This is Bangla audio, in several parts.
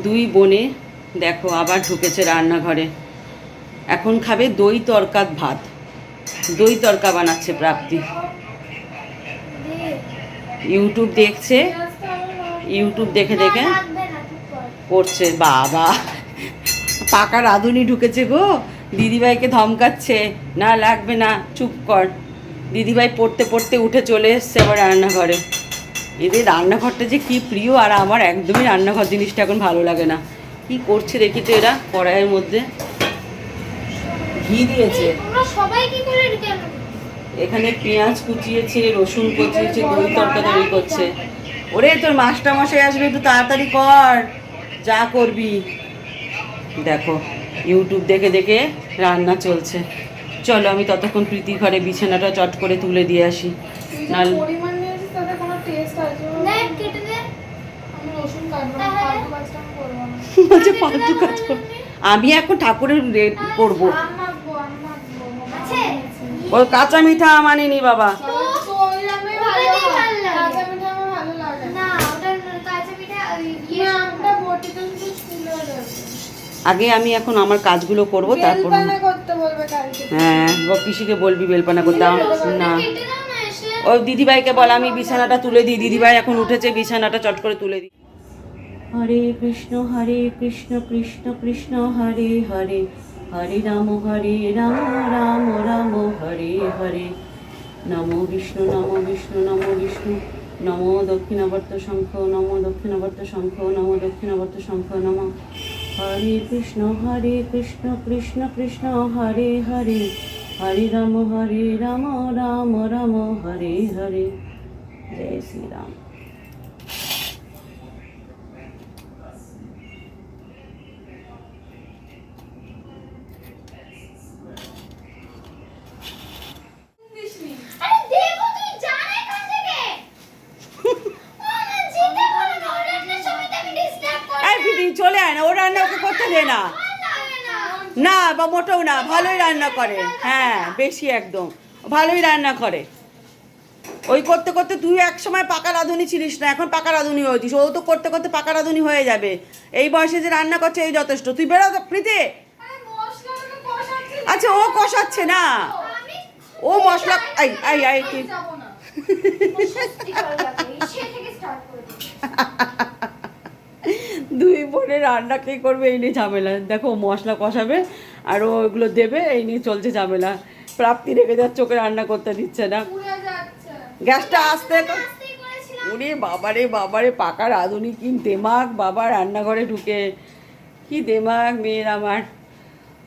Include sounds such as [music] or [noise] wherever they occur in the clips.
দুই বোনে, দেখো, আবার ঢুকেছে রান্নাঘরে। এখন খাবে দই তরকাত ভাত। দই তরকা বানাচ্ছে প্রাপ্তি। ইউটিউব দেখছে, ইউটিউব দেখে দেখে করছে, বাবা। পাকা রাঁধুনি ঢুকেছে গো। দিদিভাইকে ধমকাচ্ছে, না লাগবে না, চুপ কর। দিদিভাই পড়তে পড়তে উঠে চলে এসছে আবার রান্নাঘরে। এদের রান্নাঘরটা যে কি প্রিয় আর আমার একদমই রান্নাঘর জিনিসটা এখন ভালো লাগে না। কি করছে দেখি তো এরা কড়াইয়ের মধ্যে। ঘি দিয়েছে? এখানে পেঁয়াজ কুচিয়েছে রসুন কুচিয়েছে দই তরকা তৈরি করছে। ওরে তোর মাস্টার মশাই আসবে একটু তাড়াতাড়ি কর। যা করবি। দেখো ইউটিউব দেখে দেখে রান্না চলছে। চলো আমি ততক্ষণ প্রীতি ঘরে বিছানাটা চট করে তুলে দিয়ে আসি। নাল পরিমাণ নিয়েছিস তাতে কোনো টেস্ট আছে দেখ, কেটে দে। আমি রসুন কাটবো না তাহলে? ফালতু কাজটা আমি করব না বলছে ফালতু কাজ কর। আমি এখন ঠাকুরের রেট করব। ওই কাঁচা মিঠা মানিনি বাবা। আগে আমি এখন আমার কাজগুলো করব তারপর হ্যাঁ ও পিসিকে বলবি বেলপানা করতে না। ও দিদিভাইকে বল আমি বিছানাটা তুলে দিই। দিদিভাই এখন উঠেছে বিছানাটা চট করে তুলে দিই। হরে কৃষ্ণ হরে কৃষ্ণ কৃষ্ণ কৃষ্ণ, হরে হরে। হরে রাম হরে রাম রাম রাম, হরে হরে। নমো বিষ্ণু নমো বিষ্ণু নমো বিষ্ণু। নমো দক্ষিণাবর্ত শঙ্খ, নমো দক্ষিণাবর্ত শঙ্খ, নমো দক্ষিণাবর্ত শঙ্খ, নম। হরে কৃষ্ণ হরে কৃষ্ণ কৃষ্ণ কৃষ্ণ, হরে হরে। হরে রাম হরে রাম রাম রাম, হরে হরে। জয় শ্রীরাম আরে দেবো, তুই যা না এখান থেকে। ও আমার যেতে বলো না, ওর রান্নার সময় তো আমি disturb করি এই না। পিটি না ও রান্না ওকে করতে দে না। না। বা মোটেও না ভালোই রান্না করে। হ্যাঁ বেশি একদম। ভালোই রান্না করে। ওই করতে করতে তুই এক সময় পাকা রাঁধুনি ছিলিস না এখন পাকা রাঁধুনি হয়েছিস ও তো করতে করতে পাকা রাঁধুনি হয়ে যাবে। এই বয়সে যে রান্না করছে এই যথেষ্ট। তুই বেরো প্রীতি। আচ্ছা ও কষাচ্ছে না। ও মশলা আই আই আই কি যাব না সত্যি ভালো লাগে। সে থেকে start করে দিই। বোনে রান্না কে করবে? এই নিয়ে ঝামেলা। দেখো মশলা কষাবে আর ওগুলো দেবে এই নিয়ে চলছে ঝামেলা। প্রাপ্তি রেখে যাচ্ছে ওকে রান্না করতে দিচ্ছে না। গ্যাসটা আসতে। ওরে বাবারে বাবারে পাকা রাঁধুনি কি দেমাগ বাবা রান্নাঘরে ঢুকে কি দেমাগ মেয়ের আমার।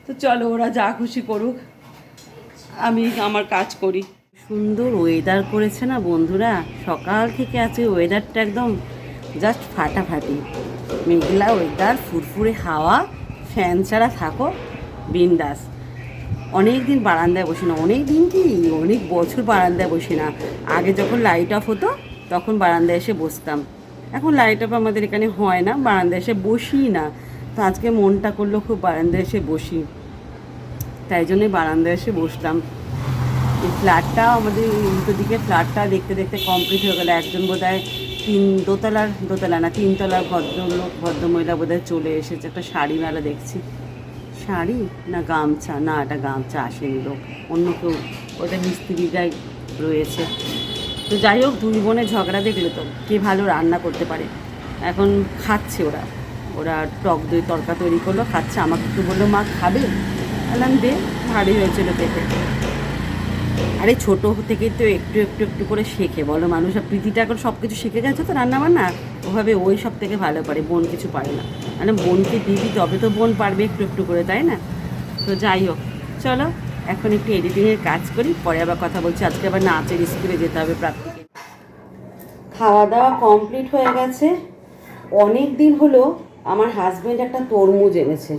তো চলো ওরা যা খুশি করুক আমি আমার কাজ করি। সুন্দর ওয়েদার করেছে না বন্ধুরা? সকাল থেকে আছে ওয়েদারটা একদম জাস্ট ফাটাফাটি। মেঘলা ওয়েদার ফুরফুরে হাওয়া, ফ্যান ছাড়া থাকো, বিন্দাস। অনেক দিন বারান্দায় বসি না অনেক দিন কি? অনেক বছর বারান্দায় বসি না। আগে যখন লাইট অফ হতো, তখন বারান্দায় এসে বসতাম। এখন লাইট অফ আমাদের এখানে হয় না, বারান্দায় এসে বসি না। তো আজকে মনটা করল খুব বারান্দায় এসে বসি। তাই জন্যই বারান্দায় এসে বসলাম। এই ফ্ল্যাটটা আমাদের উল্টো দিকে ফ্ল্যাটটা দেখতে দেখতে কমপ্লিট হয়ে গেলো। একজন বোধহয় তিন দোতলার, দোতলা না, তিনতলার ভদ্রলোক, ভদ্রমহিলা বোধহয় চলে এসেছে। একটা শাড়ি মেলা দেখছি। শাড়ি না গামছা? না, এটা গামছা আসেনি লোক। অন্য কেউ ওটা মিস্ত্রিরাই রয়েছে। তো যাই হোক, দুই বোনে ঝগড়া দেখলে তো কে ভালো রান্না করতে পারে। এখন খাচ্ছে ওরা। ওরা টক দই তরকা তৈরি করল, খাচ্ছে। আমাকে একটু বলল, মা, খাবে? বললাম, দে, ভারী হয়েছিল পেটে। আরে ছোট থেকেই তো একটু একটু একটু করে শেখে। বলো মানুষ, আর প্রীতিটা এখন সব কিছু শিখে গেছে তো রান্না বান্না ওভাবে ওই সব থেকে ভালো পারে বোন কিছু পারে না। মানে বোনকে দিবি, তবে তো বোন পারবে একটু একটু করে, তাই না? তো যাই হোক, চলো, এখন একটু এডিটিংয়ের কাজ করি, পরে আবার কথা বলছি। আজকে আবার নাচের স্কুলে যেতে হবে প্রাপ্তিকে। খাওয়া দাওয়া কমপ্লিট হয়ে গেছে। অনেক দিন হলো আমার হাজব্যান্ড একটা তরমুজ এনেছে।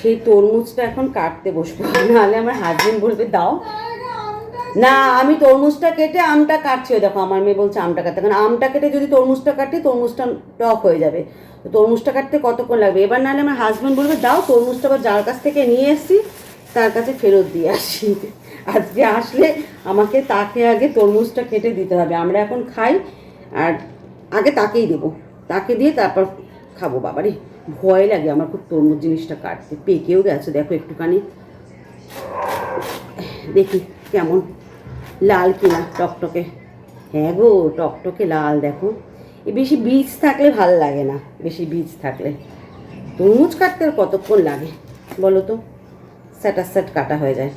সেই তরমুজটা এখন কাটতে বসবো। নাহলে আমার হাজব্যান্ড বলবে, দাও। না, আমি তরমুজটা কেটে আমটা কাটছি। ওই দেখো, আমার মেয়ে বলছে আমটা কাটতে। কারণ আমটা কেটে যদি তরমুজটা কাটি, তরমুজটা টক হয়ে যাবে। তো তরমুজটা কাটতে কতক্ষণ লাগবে? এবার নাহলে আমার হাজব্যান্ড বলবে, দাও তরমুজটা আবার যার কাছ থেকে নিয়ে এসছি, তার কাছে ফেরত দিয়ে আসি। [laughs] আজকে আসলে আমাকে তাকে আগে তরমুজটা কেটে দিতে হবে। আমরা এখন খাই, আর আগে তাকেই দেবো। তাকে দিয়ে তারপর খাব। বাবারি, ভয় লাগে আমার খুব তরমুজ জিনিসটা কাটতে। পেকেও গেছে। দেখো একটুখানি। দেখি কেমন। লাল কিনা, টকটকে। হ্যাঁ গো, টকটকে লাল, দেখো। বেশি বীজ থাকলে ভালো লাগে না, বেশি বীজ থাকলে। তরমুজ কাটতে আর কতক্ষণ লাগে, বলো তো? স্যাটার স্যাট কাটা হয়ে যায়।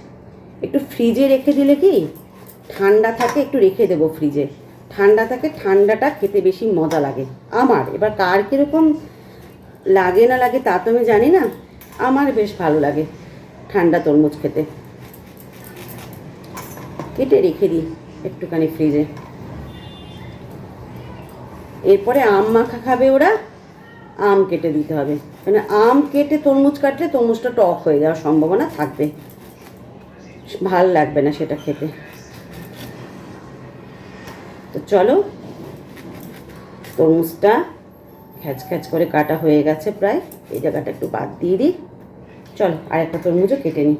একটু ফ্রিজে রেখে দিলে কি? ঠান্ডা থাকে, একটু রেখে দেবো ফ্রিজে। ঠান্ডা থাকে, ঠান্ডাটা খেতে বেশি মজা লাগে। আমার, এবার কার কীরকম লাগে না লাগে তা তো আমি জানি না। আমার বেশ ভালো লাগে ঠান্ডা তরমুজ খেতে। কেটে রেখে দিই একটুখানি ফ্রিজে। এরপরে আম মাখা খাবে ওরা, আম কেটে দিতে হবে। মানে আম কেটে তরমুজ কাটলে তরমুজটা টক হয়ে যাওয়ার সম্ভাবনা থাকবে। ভালো লাগবে না সেটা খেতে। তো চলো, তরমুজটা খ্যাচ খ্যাচ করে কাটা হয়ে গেছে প্রায়। এই জায়গাটা একটু বাদ দিয়ে দিই। চলো আর একটা তরমুজও কেটে নিই।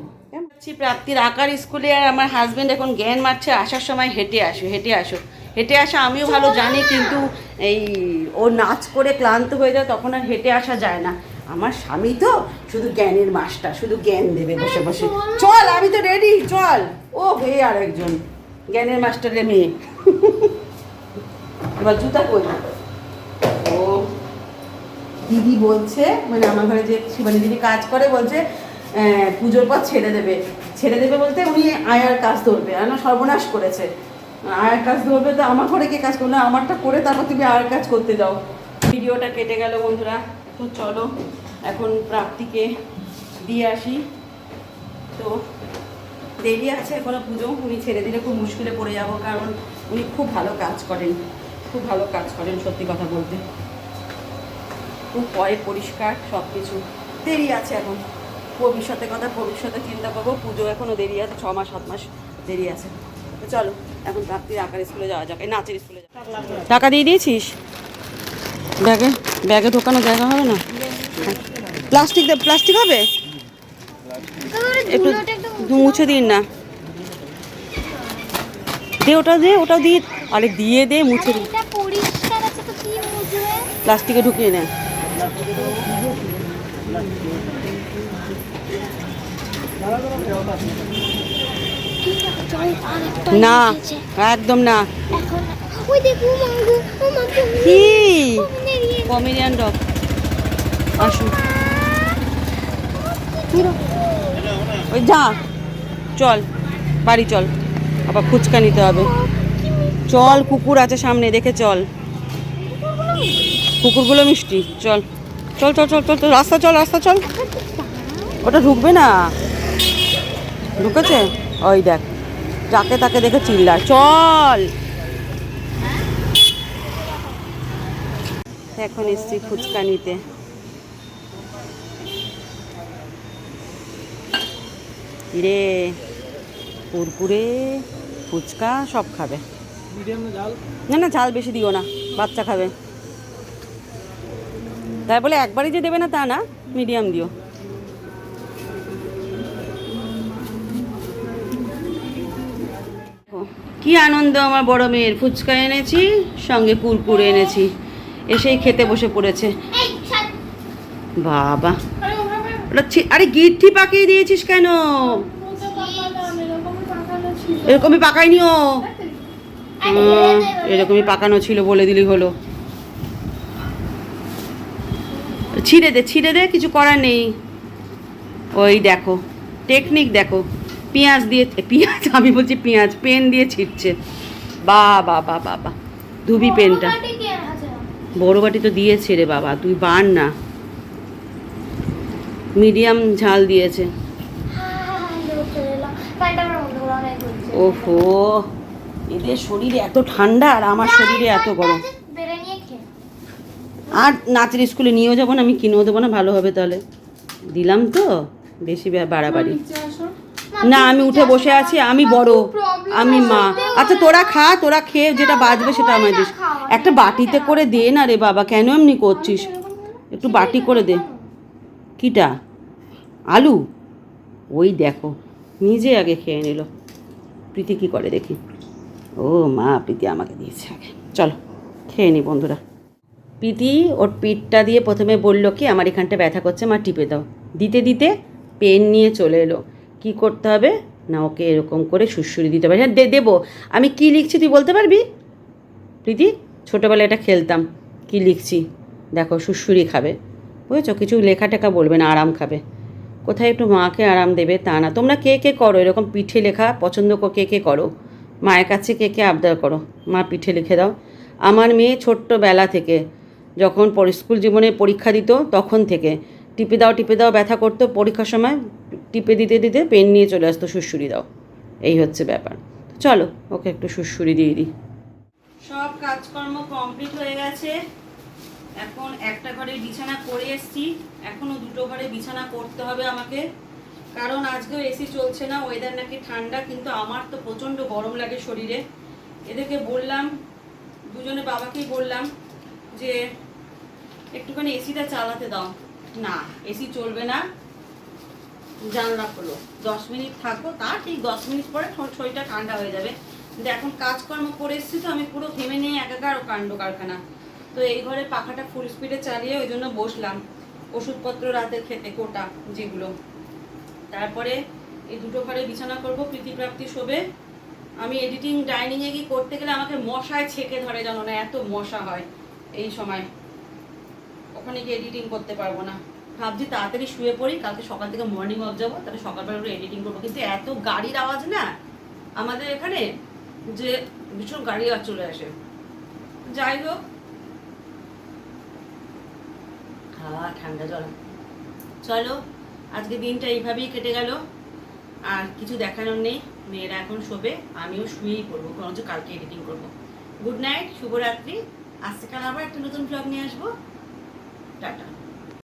যাচ্ছি প্রাপ্তির আঁকার স্কুলে আর আমার হাজব্যান্ড এখন জ্ঞান মারছে, আসার সময় হেঁটে আসো হেঁটে আসো। হেঁটে আসা আমিও ভালো জানি, কিন্তু এই ও নাচ করে ক্লান্ত হয়ে যায়, তখন আর হেঁটে আসা যায় না। আমার স্বামী তো শুধু জ্ঞানের মাস্টার, শুধু জ্ঞান দেবে বসে বসে। চল, আমি তো রেডি চল। ও হয়ে আর একজন জ্ঞানের মাস্টার মাস্টারের মেয়ে। এবার জুতা কই ও, দিদি বলছে মানে আমার ঘরে যে শিবানী দিদি কাজ করে, বলছে পুজোর পর ছেড়ে দেবে। ছেড়ে দেবে বলতে উনি আয়ার কাজ ধরবে, আর সর্বনাশ করেছে। আয়ার কাজ ধরবে তো আমার ঘরে কে কাজ করবে? আমারটা করে তারপর তুমি আয়ার কাজ করতে যাও। ভিডিওটা কেটে গেল বন্ধুরা, তো চলো এখন প্রাপ্তিকে দিয়ে আসি। তো দেরি আছে এখনও পুজো, উনি ছেড়ে দিলে খুব মুশকিলে পড়ে যাব, কারণ উনি খুব ভালো কাজ করেন। খুব ভালো কাজ করেন, সত্যি কথা বলতে। খুব পরে পরিষ্কার সব কিছু দেরি আছে এখন। ভবিষ্যতে কথা ভবিষ্যতে চিন্তা করব। পুজো এখনও দেরি আছে ছ মাস সাত মাস দেরি আছে। তো চলো এখন রাত্রির আঁকার স্কুলে যাওয়া যাক এই নাচের স্কুলে টাকা দিয়ে দিয়েছিস? ব্যাগে ব্যাগে ঢোকানো জায়গা হবে না? প্লাস্টিক দে প্লাস্টিক হবে? একটু মুছে দিন না। দে ওটা দে ওটাও দিয়ে আরে দিয়ে দে মুছে দিন প্লাস্টিকে ঢুকিয়ে নেন না একদম না। কি? Comedian dog. আসুন। ওই যা চল বাড়ি চল। আবার ফুচকা নিতে হবে। চল কুকুর আছে সামনে দেখে চল। কুকুরগুলো মিষ্টি চল। চল চল চল চল চল রাস্তা চল রাস্তা চল। ওটা ঢুকবে না? ঢুকেছে? ওই দেখ যাকে তাকে দেখে চিল্লা চল। এখন এসছি ফুচকা নিতে। রে কুরকুরে ফুচকা সব খাবে। না না ঝাল বেশি দিও না বাচ্চা খাবে। তাই বলে একবারই যে দেবে না তা না মিডিয়াম দিও। কি আনন্দ আমার বড় মেয়ের। ফুচকা এনেছি সঙ্গে কুরকুরে এনেছি। এসেই খেতে বসে পড়েছে। বাবা। আরে ওটা ছি- আরে গিট্টি পাকিয়ে দিয়েছিস কেন? এরকমই। পাকাইনি ও। এরকমই পাকানো ছিল বলে দিলি হলো। ছিঁড়ে দে ছিঁড়ে দে, কিছু করার নেই ওই দেখো টেকনিক দেখো, পেঁয়াজ দিয়ে পেঁয়াজ, আমি বলছি পেঁয়াজ, পেন দিয়ে ছিটছে বা বা বা বা বা, ধুবি পেনটা বড় বাটি তো দিয়েছে রে বাবা, তুই বান না মিডিয়াম ঝাল দিয়েছে। ওহো, এদের শরীরে এত ঠান্ডা আর আমার শরীরে এত গরম। আর নাচের স্কুলে নিয়েও যাব না, আমি কিনেও দেবো না, ভালো হবে তাহলে। দিলাম তো, বেশি বাড়াবাড়ি। না, আমি উঠে বসে আছি, আমি বড়, আমি মা। আচ্ছা তোরা খা, তোরা খেয়ে যেটা বাজবে সেটা আমায় দিস। একটা বাটিতে করে দে না রে বাবা, কেন এমনি করছিস? একটু বাটি করে দে। কিটা? আলু? ওই দেখো, নিজে আগে খেয়ে নিল। প্রীতি কী করে দেখি? ও মা, প্রীতি আমাকে দিয়েছে আগে। চলো, খেয়ে নি বন্ধুরা। প্রীতি ওর পিঠটা দিয়ে প্রথমে বলল কি, আমার এখানটা ব্যথা করছে, মা টিপে দাও। দিতে দিতে পেন নিয়ে চলে এলো। কি করতে হবে? না, ওকে এরকম করে সুড়সুড়ি দিতে হবে। হ্যাঁ দেবো। আমি কি লিখছি তুই বলতে পারবি? প্রীতি ছোটোবেলায় এটা খেলতাম। কি লিখছি? দেখো, সুড়সুড়ি খাবে। বুঝেছ? কিছু লেখা টেখা বলবে না, আরাম খাবে। কোথায় একটু মাকে আরাম দেবে তা না। তোমরা কে কে করো? এরকম পিঠে লেখা পছন্দ কে কে করো? মায়ের কাছে কে কে আবদার করো? মা পিঠে লিখে দাও। আমার মেয়ে ছোট্টবেলা থেকে যখন স্কুল জীবনে পরীক্ষা দিত, তখন থেকে। টিপে দাও টিপে দাও, ব্যথা করতো। পরীক্ষার সময় টিপে দিতে দিতে পেন নিয়ে চলে আসতো, সুড়সুড়ি দাও। এই হচ্ছে ব্যাপার। চলো, ওকে একটু সুড়সুড়ি দিয়ে দিই। সব কাজকর্ম কমপ্লিট হয়ে গেছে। এখন একটা ঘরে বিছানা করে এসছি। এখনও দুটো ঘরে বিছানা করতে হবে আমাকে। কারণ আজকেও এসি চলছে না ওয়েদার নাকি ঠান্ডা, কিন্তু আমার তো প্রচণ্ড গরম লাগে শরীরে। এদেরকে বললাম, দুজনে বাবাকেই বললাম যে একটুখানি এসিটা চালাতে দাও। না, এসি চলবে না। জানলা খোলো। দশ মিনিট থাকো তা ঠিক দশ মিনিট পরে শরীরটা ঠান্ডা হয়ে যাবে। কিন্তু এখন কাজকর্ম করে এসেছি তো, আমি পুরো ঘেমে নিয়ে একাকার কাণ্ড কারখানা। তো এই ঘরে পাখাটা ফুল স্পিডে চালিয়ে ওই জন্য বসলাম। ওষুধপত্র রাতে খেতে, কোটা, যেগুলো। তারপরে এই দুটো ঘরে বিছানা করব, প্রীতিপ্রাপ্তি শোবে। আমি এডিটিং ডাইনিংয়ে গিয়ে করতে গেলে আমাকে মশায় ছেকে ধরে জানো না, এত মশা হয়। এই সময়। ওখানে গিয়ে এডিটিং করতে পারব না। ভাবছি তাড়াতাড়ি শুয়ে পড়ি, কালকে সকাল থেকে মর্নিং ওয়াক যাব, তাহলে সকালবেলা এডিটিং করব। কিন্তু এত গাড়ির আওয়াজ না, আমাদের এখানে যে ভীষণ গাড়ি আওয়াজ চলে আসে। যাই হোক। ঠান্ডা জল। চলো, আজকে দিনটা এইভাবেই কেটে গেল। আর কিছু দেখানোর নেই, মেয়েরা এখন শোবে, আমিও শুয়েই পড়ব। কারণ কালকে এডিটিং করব। গুড নাইট শুভরাত্রি। আজকে আবার একটা নতুন ব্লগ নিয়ে আসব। টাটা।